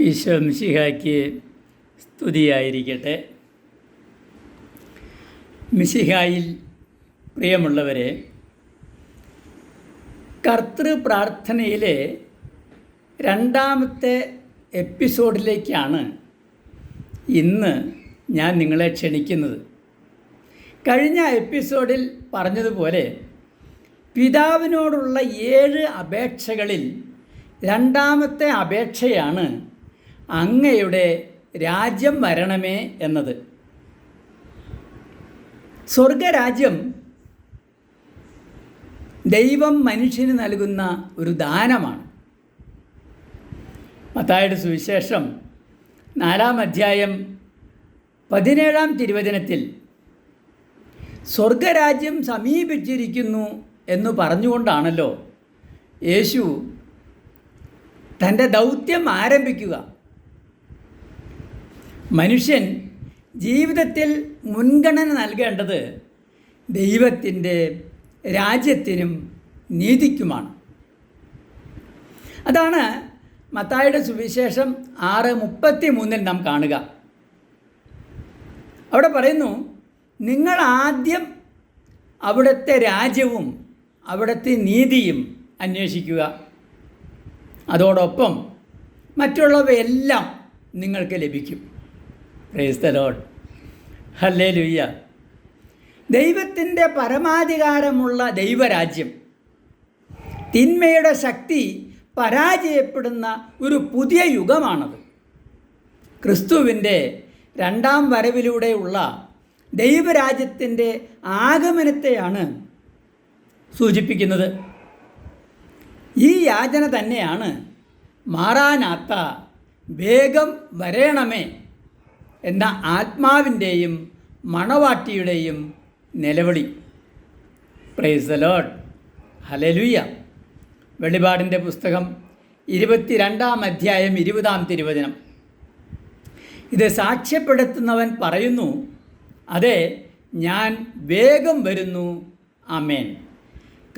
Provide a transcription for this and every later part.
ഈശോ മിശിഹായ്ക്ക് സ്തുതിയായിരിക്കട്ടെ. മിശിഹായിൽ പ്രിയമുള്ളവരെ കർത്തൃ പ്രാർത്ഥനയിലെ രണ്ടാമത്തെ എപ്പിസോഡിലേക്കാണ് ഇന്ന് ഞാൻ നിങ്ങളെ ക്ഷണിക്കുന്നത്. കഴിഞ്ഞ എപ്പിസോഡിൽ പറഞ്ഞതുപോലെ പിതാവിനോടുള്ള ഏഴ് അപേക്ഷകളിൽ രണ്ടാമത്തെ അപേക്ഷയാണ് അങ്ങയുടെ രാജ്യം വരണമേ എന്നത്. സ്വർഗരാജ്യം ദൈവം മനുഷ്യന് നൽകുന്ന ഒരു ദാനമാണ്. മത്തായുടെ സുവിശേഷം നാലാം അധ്യായം പതിനേഴാം തിരുവചനത്തിൽ സ്വർഗരാജ്യം സമീപിച്ചിരിക്കുന്നു എന്ന് പറഞ്ഞുകൊണ്ടാണല്ലോ യേശു തന്റെ ദൗത്യം ആരംഭിക്കുക. മനുഷ്യൻ ജീവിതത്തിൽ മുൻഗണന നൽകേണ്ടത് ദൈവത്തിന്റെ രാജ്യത്തിനും നീതിക്കുമാണ്. അതാണ് മത്തായുടെ സുവിശേഷം ആറ് മുപ്പത്തി മൂന്നിൽ നാം കാണുക. അവിടെ പറയുന്നു നിങ്ങൾ ആദ്യം അവിടുത്തെ രാജ്യവും അവിടുത്തെ നീതിയും അന്വേഷിക്കുക. അതോടൊപ്പം മറ്റുള്ളവയെല്ലാം നിങ്ങൾക്ക് ലഭിക്കും. പ്രേസ് ലോഡ് ഹല്ലേ ലുയ്യ ദൈവത്തിന്റെ പരമാധികാരമുള്ള ദൈവരാജ്യം തിന്മയുടെ ശക്തി പരാജയപ്പെടുന്ന ഒരു പുതിയ യുഗമാണത്. ക്രിസ്തുവിന്റെ രണ്ടാം വരവിലൂടെയുള്ള ദൈവരാജ്യത്തിന്റെ ആഗമനത്തെയാണ് സൂചിപ്പിക്കുന്നത്. ഈ യാചന തന്നെയാണ് മാറാനാത്ത വേഗം വരേണമേ എന്ന ആത്മാവിന്റെയും മണവാട്ടിയുടെയും നിലവിളി. പ്രൈസ് ലോഡ് ഹലലുയ വെളിപാടിന്റെ പുസ്തകം ഇരുപത്തിരണ്ടാം അധ്യായം ഇരുപതാം തിരുവചനം. ഇത് സാക്ഷ്യപ്പെടുത്തുന്നവൻ പറയുന്നു അതെ ഞാൻ വേഗം വരുന്നു. അമേൻ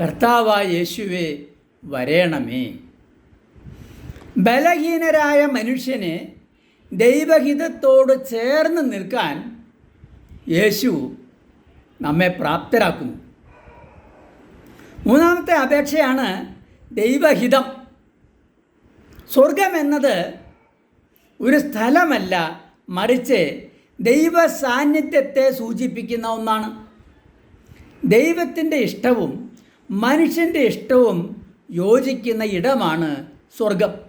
കർത്താവ യേശുവെ വരേണമേ. ബലഹീനരായ മനുഷ്യനെ ദൈവഹിതത്തോട് ചേർന്ന് നിൽക്കാൻ യേശു നമ്മെ പ്രാപ്തരാക്കുന്നു. മൂന്നാമത്തെ അപേക്ഷയാണ് ദൈവഹിതം. സ്വർഗം എന്നത് ഒരു സ്ഥലമല്ല മറിച്ച് ദൈവ സാന്നിധ്യത്തെ സൂചിപ്പിക്കുന്ന ഒന്നാണ്. ദൈവത്തിന്റെ ഇഷ്ടവും മനുഷ്യന്റെ ഇഷ്ടവും യോജിക്കുന്ന ഇടമാണ് സ്വർഗം.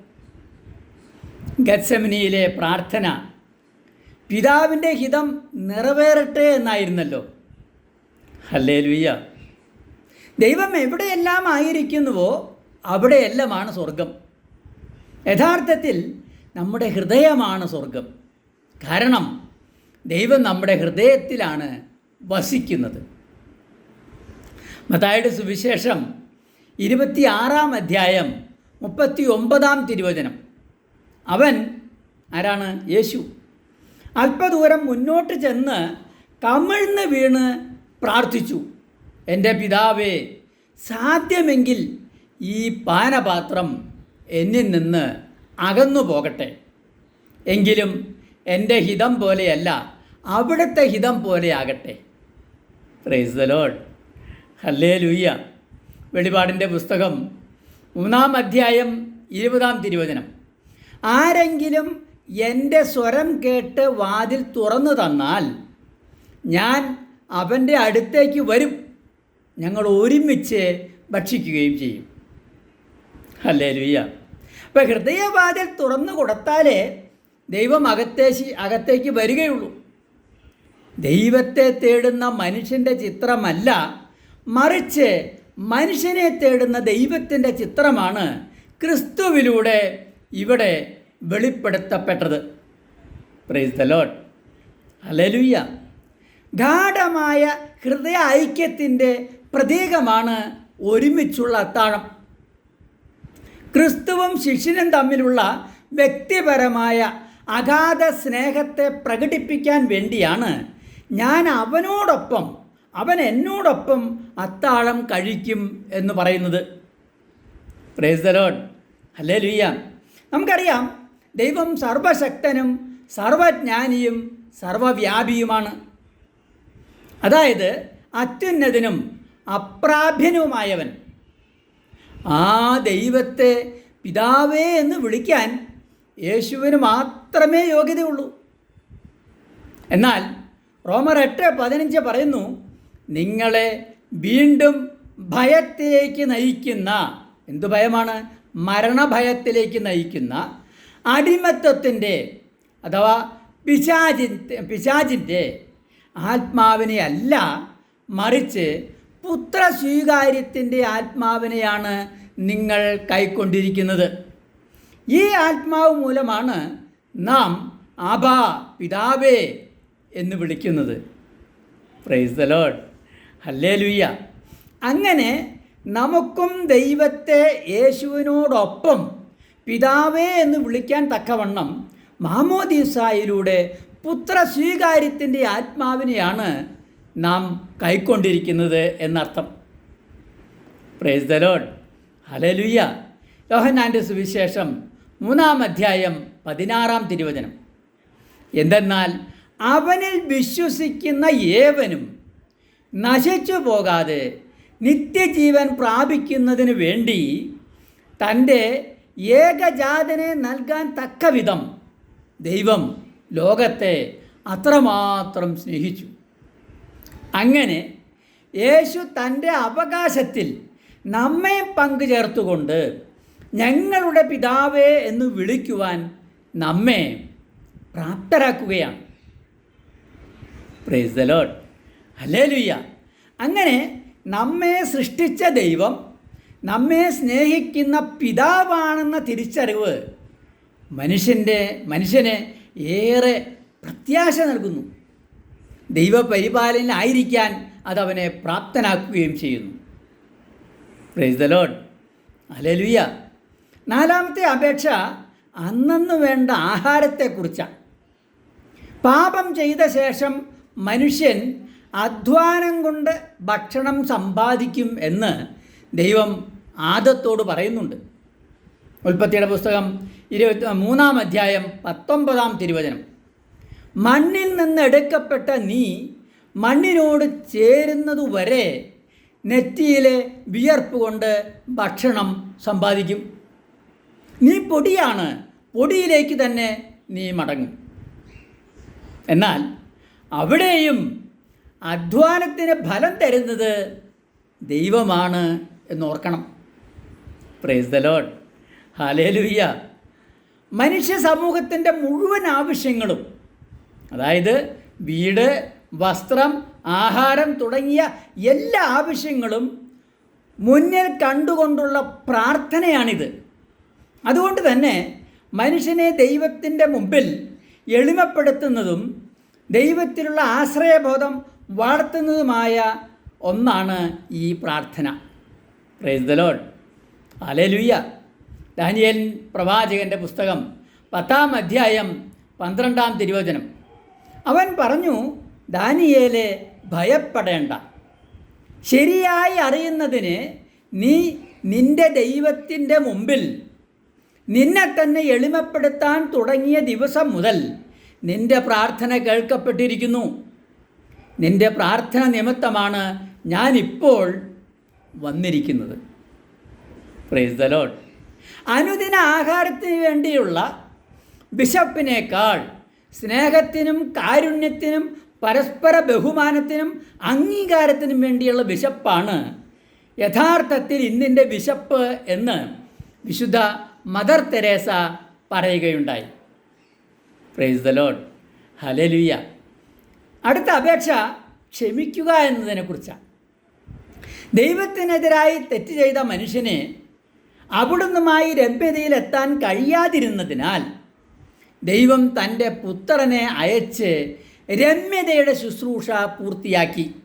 ഗത്സമനിയിലെ പ്രാർത്ഥന പിതാവിന്റെ ഹിതം നിറവേറട്ടെ എന്നായിരുന്നല്ലോ. ഹല്ലേ ലുയ്യ ദൈവം എവിടെയെല്ലാം ആയിരിക്കുന്നുവോ അവിടെയെല്ലാമാണ് സ്വർഗം. യഥാർത്ഥത്തിൽ നമ്മുടെ ഹൃദയമാണ് സ്വർഗം. കാരണം ദൈവം നമ്മുടെ ഹൃദയത്തിലാണ് വസിക്കുന്നത്. മതായുടെ സുവിശേഷം ഇരുപത്തിയാറാം അധ്യായം മുപ്പത്തി ഒമ്പതാം തിരുവചനം. അവൻ ആരാണ്? യേശു. അല്പദൂരം മുന്നോട്ട് ചെന്ന് കമിഴ്ന്ന് വീണ് പ്രാർത്ഥിച്ചു. എന്റെ പിതാവേ സാധ്യമെങ്കിൽ ഈ പാനപാത്രം എന്നിൽ നിന്ന് അകന്നു പോകട്ടെ. എങ്കിലും എന്റെ ഹിതം പോലെയല്ല അവിടുത്തെ ഹിതം പോലെയാകട്ടെ പ്രൈസ് ദ ലോഡ് ഹല്ലേ ലൂയ്യ വെളിപാടിന്റെ പുസ്തകം മൂന്നാം അധ്യായം ഇരുപതാം തിരുവചനം. ആരെങ്കിലും എന്റെ സ്വരം കേട്ട് വാതിൽ തുറന്നു തന്നാൽ ഞാൻ അവന്റെ അടുത്തേക്ക് വരും. ഞങ്ങൾ ഒരുമിച്ച് ഭക്ഷിക്കുകയും ചെയ്യും. അല്ലേ ലുയ്യ അപ്പം ഹൃദയവാതിൽ തുറന്നു കൊടുത്താലേ ദൈവം അകത്തേ അകത്തേക്ക് വരികയുള്ളൂ. ദൈവത്തെ തേടുന്ന മനുഷ്യന്റെ ചിത്രമല്ല മറിച്ച് മനുഷ്യനെ തേടുന്ന ദൈവത്തിന്റെ ചിത്രമാണ് ക്രിസ്തുവിലൂടെ ഇവിടെ വെളിപ്പെടുത്തപ്പെട്ടത്. പ്രൈസ് ദ ലോഡ് അലലുയ്യ ഗാഠമായ ഹൃദയ ഐക്യത്തിന്റെ പ്രതീകമാണ് ഒരുമിച്ചുള്ള അത്താഴം. ക്രിസ്തുവും ശിഷ്യനും തമ്മിലുള്ള വ്യക്തിപരമായ അഗാധ സ്നേഹത്തെ പ്രകടിപ്പിക്കാൻ വേണ്ടിയാണ് ഞാൻ അവനോടൊപ്പം അവൻ എന്നോടൊപ്പം അത്താഴം കഴിക്കും എന്ന് പറയുന്നത്. പ്രേസ് ദ ലോഡ് അല്ലേ ലുയ്യ നമുക്കറിയാം ദൈവം സർവശക്തനും സർവജ്ഞാനിയും സർവവ്യാപിയുമാണ്. അതായത് അത്യുന്നതനും അപ്രാഭ്യനുമായവൻ ആ ദൈവത്തെ പിതാവേ എന്ന് വിളിക്കാൻ യേശുവിന് മാത്രമേ യോഗ്യതയുള്ളൂ. എന്നാൽ റോമർ എട്ട് പതിനഞ്ച് പറയുന്നു നിങ്ങളെ വീണ്ടും ഭയത്തിലേക്ക് നയിക്കുന്ന എന്തു ഭയമാണ്? മരണഭയത്തിലേക്ക് നയിക്കുന്ന അടിമത്വത്തിന്റെ അഥവാ പിശാചി പിശാചിന്റെ ആത്മാവിനെ അല്ല മറിച്ച് പുത്രസ്വീകാര്യത്തിന്റെ ആത്മാവിനെയാണ് നിങ്ങൾ കൈക്കൊണ്ടിരിക്കുന്നത്. ഈ ആത്മാവ് മൂലമാണ് നാം ആബാ പിതാവേ എന്ന് വിളിക്കുന്നത്. പ്രൈസ് ദ ലോഡ് ഹല്ലേ ലുയ്യ അങ്ങനെ നമുക്കും ദൈവത്തെ യേശുവിനോടൊപ്പം പിതാവേ എന്ന് വിളിക്കാൻ തക്കവണ്ണം മാമോദീസായിലൂടെ പുത്രസ്വീകാര്യത്തിന്റെ ആത്മാവിനെയാണ് നാം കൈക്കൊണ്ടിരിക്കുന്നത് എന്നർത്ഥം. പ്രേസ് ദ ലോഡ് ഹലലുയ്യ യോഹനാന്റെ സുവിശേഷം മൂന്നാം അധ്യായം പതിനാറാം തിരുവചനം. എന്തെന്നാൽ അവനിൽ വിശ്വസിക്കുന്ന ഏവനും നശിച്ചു പോകാതെ നിത്യജീവൻ പ്രാപിക്കുന്നതിന് വേണ്ടി തന്റെ ഏകജാതനെ നൽകാൻ തക്കവിധം ദൈവം ലോകത്തെ അത്രമാത്രം സ്നേഹിച്ചു. അങ്ങനെ യേശു തന്റെ അവകാശത്തിൽ നമ്മെ പങ്കുചേർത്തുകൊണ്ട് ഞങ്ങളുടെ പിതാവേ എന്ന് വിളിക്കുവാൻ നമ്മെ പ്രാപ്തരാക്കുകയാണ്. പ്രൈസ് ദ ഹലേലുയ്യ അങ്ങനെ നമ്മെ സൃഷ്ടിച്ച ദൈവം നമ്മെ സ്നേഹിക്കുന്ന പിതാവാണെന്ന തിരിച്ചറിവ് മനുഷ്യന്റെ മനുഷ്യന് ഏറെ പ്രത്യാശ നൽകുന്നു. ദൈവപരിപാലനായിരിക്കാൻ അതവനെ പ്രാപ്തനാക്കുകയും ചെയ്യുന്നു. പ്രൈസ് ദ ലോഡ് അലലുയ്യ നാലാമത്തെ അപേക്ഷ അന്നന്ന് വേണ്ട ആഹാരത്തെക്കുറിച്ചാണ്. പാപം ചെയ്ത ശേഷം മനുഷ്യൻ അധ്വാനം കൊണ്ട് ഭക്ഷണം സമ്പാദിക്കും എന്ന് ദൈവം ആദത്തോട് പറയുന്നുണ്ട്. ഉൽപ്പത്തിയുടെ പുസ്തകം ഇരുപത്തി മൂന്നാം അധ്യായം പത്തൊമ്പതാം തിരുവചനം. മണ്ണിൽ നിന്ന് എടുക്കപ്പെട്ട നീ മണ്ണിനോട് ചേരുന്നതുവരെ നെറ്റിയിലെ വിയർപ്പ് കൊണ്ട് ഭക്ഷണം സമ്പാദിക്കും. നീ പൊടിയാണ് പൊടിയിലേക്ക് തന്നെ നീ മടങ്ങും. എന്നാൽ അവിടെയും അധ്വാനത്തിന് ഫലം തരുന്നത് ദൈവമാണ് എന്നോർക്കണം. പ്രേസ് ദ ലോഡ് ഹാലേലുയ്യ മനുഷ്യ സമൂഹത്തിന്റെ മുഴുവൻ ആവശ്യങ്ങളും അതായത് വീട് വസ്ത്രം ആഹാരം തുടങ്ങിയ എല്ലാ ആവശ്യങ്ങളും മുന്നിൽ കണ്ടുകൊണ്ടുള്ള പ്രാർത്ഥനയാണിത്. അതുകൊണ്ട് തന്നെ മനുഷ്യനെ ദൈവത്തിന്റെ മുമ്പിൽ എളിമപ്പെടുത്തുന്നതും ദൈവത്തിലുള്ള ആശ്രയബോധം വളർത്തുന്നതുമായ ഒന്നാണ് ഈ പ്രാർത്ഥന. പ്രേസ്തലോൾ അലലുയ്യ ദാനിയൽ പ്രവാചകന്റെ പുസ്തകം പത്താം അധ്യായം പന്ത്രണ്ടാം തിരുവചനം. അവൻ പറഞ്ഞു ദാനിയേലെ ഭയപ്പെടേണ്ട. ശരിയായി അറിയുന്നതിന് നീ നിന്റെ ദൈവത്തിന്റെ മുമ്പിൽ നിന്നെ തന്നെ എളിമപ്പെടുത്താൻ തുടങ്ങിയ ദിവസം മുതൽ നിന്റെ പ്രാർത്ഥന കേൾക്കപ്പെട്ടിരിക്കുന്നു. നിന്റെ പ്രാർത്ഥന നിമിത്തമാണ് ഞാനിപ്പോൾ വന്നിരിക്കുന്നത്. പ്രൈസ് അനുദിന ആഹാരത്തിന് വേണ്ടിയുള്ള ബിഷപ്പിനേക്കാൾ സ്നേഹത്തിനും കാരുണ്യത്തിനും പരസ്പര ബഹുമാനത്തിനും അംഗീകാരത്തിനും വേണ്ടിയുള്ള ബിഷപ്പാണ് യഥാർത്ഥത്തിൽ ഇന്നിന്റെ ബിഷപ്പ് എന്ന് വിശുദ്ധ മദർ തെരേസ പറയുകയുണ്ടായി. പ്രൈസ് ദ ലോഡ് ഹലലുയ്യ അടുത്ത അപേക്ഷ ക്ഷമിക്കുക എന്നതിനെക്കുറിച്ചാണ്. ദൈവത്തിനെതിരായി തെറ്റ് ചെയ്ത മനുഷ്യന് അവിടുന്നുമായി രമ്യതയിലെത്താൻ കഴിയാതിരുന്നതിനാൽ ദൈവം തന്റെ പുത്രനെ അയച്ച് രമ്യതയുടെ ശുശ്രൂഷ പൂർത്തിയാക്കി.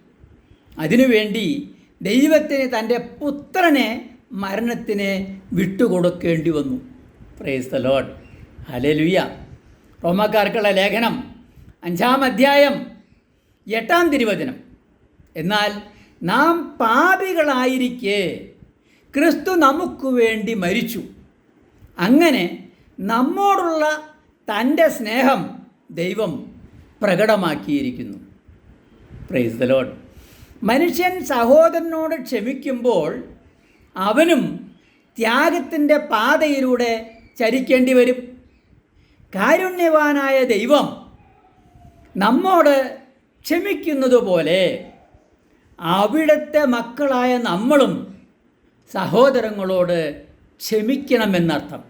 അതിനുവേണ്ടി ദൈവത്തിന് തന്റെ പുത്രനെ മരണത്തിന് വിട്ടുകൊടുക്കേണ്ടി വന്നു. പ്രേസ് ദ ലോഡ് ഹലലുയ്യ റോമക്കാർക്കുള്ള ലേഖനം അഞ്ചാം അധ്യായം എട്ടാം തിരുവചനം. എന്നാൽ നാം പാപികളായിരിക്കെ ക്രിസ്തു നമുക്ക് വേണ്ടി മരിച്ചു. അങ്ങനെ നമ്മോടുള്ള തന്റെ സ്നേഹം ദൈവം പ്രകടമാക്കിയിരിക്കുന്നു. പ്രൈസ് ദ ലോഡ് മനുഷ്യൻ സഹോദരനോട് ക്ഷമിക്കുമ്പോൾ അവനും ത്യാഗത്തിന്റെ പാതയിലൂടെ ചരിക്കേണ്ടി വരും. കാരുണ്യവാനായ ദൈവം നമ്മോട് ക്ഷമിക്കുന്നത് പോലെ അവിടുത്തെ മക്കളായ നമ്മളും സഹോദരങ്ങളോട് ക്ഷമിക്കണമെന്നർത്ഥം.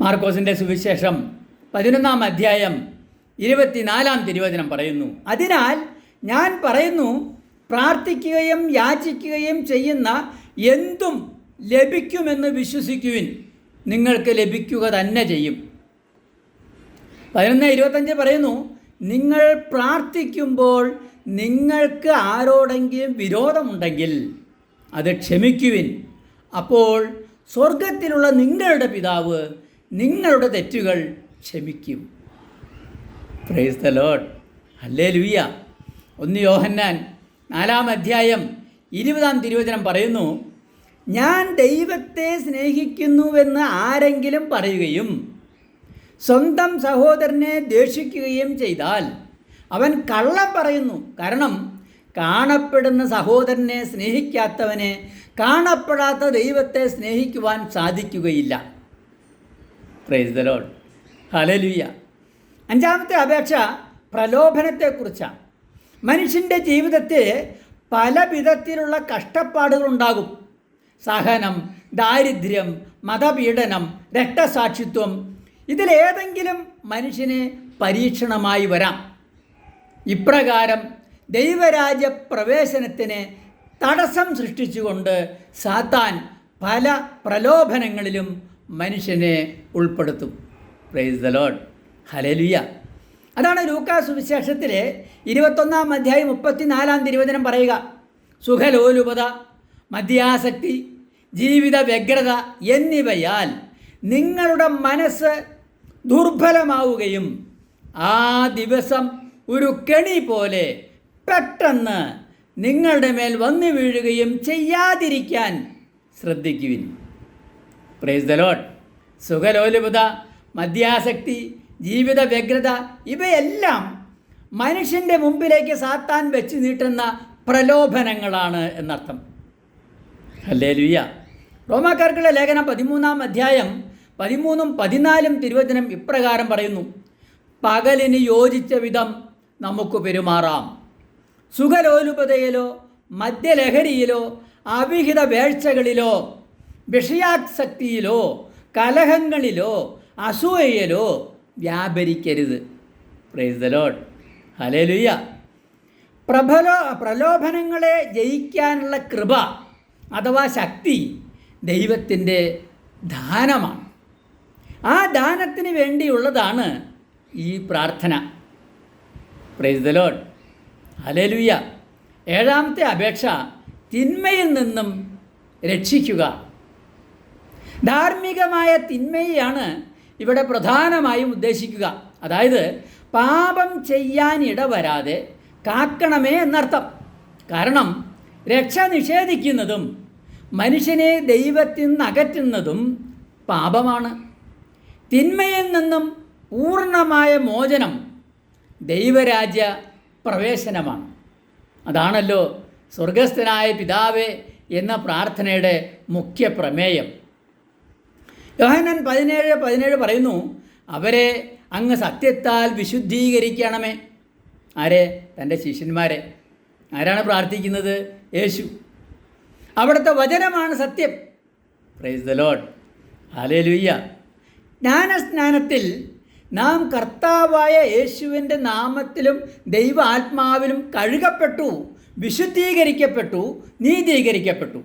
മാർക്കോസിന്റെ സുവിശേഷം പതിനൊന്നാം അധ്യായം ഇരുപത്തിനാലാം തിരുവചനം പറയുന്നു. അതിനാൽ ഞാൻ പറയുന്നു പ്രാർത്ഥിക്കുകയും യാചിക്കുകയും ചെയ്യുന്ന എന്തും ലഭിക്കുമെന്ന് വിശ്വസിക്കുവിൻ. നിങ്ങൾക്ക് ലഭിക്കുക തന്നെ ചെയ്യും. പതിനൊന്ന് ഇരുപത്തഞ്ച് പറയുന്നു നിങ്ങൾ പ്രാർത്ഥിക്കുമ്പോൾ നിങ്ങൾക്ക് ആരോടെങ്കിലും വിരോധമുണ്ടെങ്കിൽ അത് ക്ഷമിക്കുവിൻ. അപ്പോൾ സ്വർഗത്തിലുള്ള നിങ്ങളുടെ പിതാവ് നിങ്ങളുടെ തെറ്റുകൾ ക്ഷമിക്കും. പ്രൈസ് ദ ലോഡ് അല്ലേ ലൂയ ഒന്ന് യോഹന്നാൻ നാലാം അധ്യായം ഇരുപതാം തിരുവചനം പറയുന്നു ഞാൻ ദൈവത്തെ സ്നേഹിക്കുന്നുവെന്ന് ആരെങ്കിലും പറയുകയും സ്വന്തം സഹോദരനെ ദേഷിക്കുകയും ചെയ്താൽ അവൻ കള്ളം പറയുന്നു. കാരണം കാണപ്പെടുന്ന സഹോദരനെ സ്നേഹിക്കാത്തവനെ കാണപ്പെടാത്ത ദൈവത്തെ സ്നേഹിക്കുവാൻ സാധിക്കുകയില്ല. പ്രൈസ് ഹലലുയ അഞ്ചാമത്തെ അപേക്ഷ പ്രലോഭനത്തെക്കുറിച്ചാണ്. മനുഷ്യന്റെ ജീവിതത്തിൽ പല വിധത്തിലുള്ള കഷ്ടപ്പാടുകളുണ്ടാകും. സഹനം ദാരിദ്ര്യം മതപീഡനം രക്തസാക്ഷിത്വം ഇതിലേതെങ്കിലും മനുഷ്യന് പരീക്ഷണമായി വരാം. ഇപ്രകാരം ദൈവരാജ്യ പ്രവേശനത്തിന് തടസ്സം സൃഷ്ടിച്ചുകൊണ്ട് സാത്താൻ പല പ്രലോഭനങ്ങളിലും മനുഷ്യനെ ഉൾപ്പെടുത്തും. പ്രൈസ് ദ ലോഡ് ഹലലുയ അതാണ് ലൂക്കാ സുവിശേഷത്തിലെ ഇരുപത്തൊന്നാം അധ്യായം മുപ്പത്തിനാലാം തിരുവചനം പറയുക. സുഖലോലുപത മദ്യാസക്തി ജീവിത വ്യഗ്രത എന്നിവയാൽ നിങ്ങളുടെ മനസ്സ് ദുർബലമാവുകയും ആ ദിവസം ഒരു കെണി പോലെ പെട്ടെന്ന് നിങ്ങളുടെ മേൽ വന്നു വീഴുകയും ചെയ്യാതിരിക്കാൻ ശ്രദ്ധിക്കുവിൻ. പ്രേസ് ദ ലോഡ് സുഖലോലുപത മദ്യാസക്തി ജീവിത വ്യഗ്രത ഇവയെല്ലാം മനുഷ്യന്റെ മുമ്പിലേക്ക് സാത്താൻ വെച്ച് നീട്ടുന്ന പ്രലോഭനങ്ങളാണ് എന്നർത്ഥം. അല്ലേ ലുയ്യ റോമാക്കാർക്കുള്ള ലേഖനം പതിമൂന്നാം അധ്യായം പതിമൂന്നും പതിനാലും തിരുവചനം ഇപ്രകാരം പറയുന്നു. പകലിന് യോജിച്ച വിധം നമുക്ക് പെരുമാറാം. സുഖലോലുപതയിലോ മദ്യലഹരിയിലോ അവിഹിത വേഴ്ചകളിലോ വിഷയാസക്തിയിലോ കലഹങ്ങളിലോ അസൂയയിലോ വ്യാപരിക്കരുത്. പ്രൈസ് ദ ലോഡ് ഹലേലുയ്യ പ്രലോഭനങ്ങളെ ജയിക്കാനുള്ള കൃപ അഥവാ ശക്തി ദൈവത്തിന്റെ ദാനമാണ്. ആ ദാനത്തിന് വേണ്ടിയുള്ളതാണ് ഈ പ്രാർത്ഥന. പ്രൈസ് ദ ലോഡ് ഹലേലുയ്യ ഏഴാമത്തെ അപേക്ഷ തിന്മയിൽ നിന്നും രക്ഷിക്കുക. ധാർമ്മികമായ തിന്മയെയാണ് ഇവിടെ പ്രധാനമായും ഉദ്ദേശിക്കുക. അതായത് പാപം ചെയ്യാൻ ഇടവരാതെ കാക്കണമേ എന്നർത്ഥം. കാരണം രക്ഷ നിഷേധിക്കുന്നതും മനുഷ്യനെ ദൈവത്തിൽ നിന്ന് അകറ്റുന്നതും പാപമാണ്. തിന്മയിൽ നിന്നും പൂർണമായ മോചനം ദൈവരാജ്യ പ്രവേശനമാണ്. അതാണല്ലോ സ്വർഗസ്ഥനായ പിതാവേ എന്ന പ്രാർത്ഥനയുടെ മുഖ്യ പ്രമേയം. യോഹനൻ പതിനേഴ് പതിനേഴ് പറയുന്നു അവരെ അങ്ങ് സത്യത്താൽ വിശുദ്ധീകരിക്കണമേ. ആരെ? തന്റെ ശിഷ്യന്മാരെ. ആരാണ് പ്രാർത്ഥിക്കുന്നത്? യേശു. അവിടുത്തെ വചനമാണ് സത്യം. പ്രൈസ് ദ ലോഡ് ഹാലേ ലുയ്യ ജ്ഞാനസ്നാനത്തിൽ നാം കർത്താവായ യേശുവിന്റെ നാമത്തിലും ദൈവ ആത്മാവിലും കഴുകപ്പെട്ടു വിശുദ്ധീകരിക്കപ്പെട്ടു നീതീകരിക്കപ്പെട്ടു.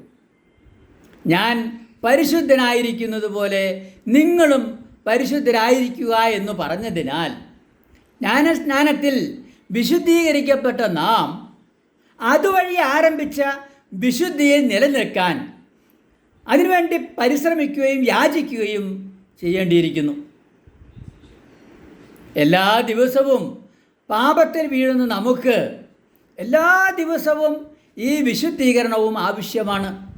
ഞാൻ പരിശുദ്ധനായിരിക്കുന്നത് പോലെ നിങ്ങളും പരിശുദ്ധരായിരിക്കുക എന്ന് പറഞ്ഞതിനാൽ ജ്ഞാനസ്നാനത്തിൽ വിശുദ്ധീകരിക്കപ്പെട്ട നാം അതുവഴി ആരംഭിച്ച വിശുദ്ധിയെ നിലനിൽക്കാൻ അതിനുവേണ്ടി പരിശ്രമിക്കുകയും യാചിക്കുകയും ചെയ്യേണ്ടിയിരിക്കുന്നു. എല്ലാ ദിവസവും പാപത്തിൽ വീഴുന്ന നമുക്ക് എല്ലാ ദിവസവും ഈ വിശുദ്ധീകരണവും ആവശ്യമാണ്.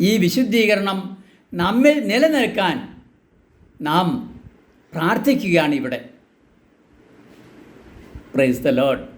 ഈ വിശുദ്ധീകരണം നമ്മിൽ നിലനിൽക്കാൻ നാം പ്രാർത്ഥിക്കുകയാണ് ഇവിടെ. Price the load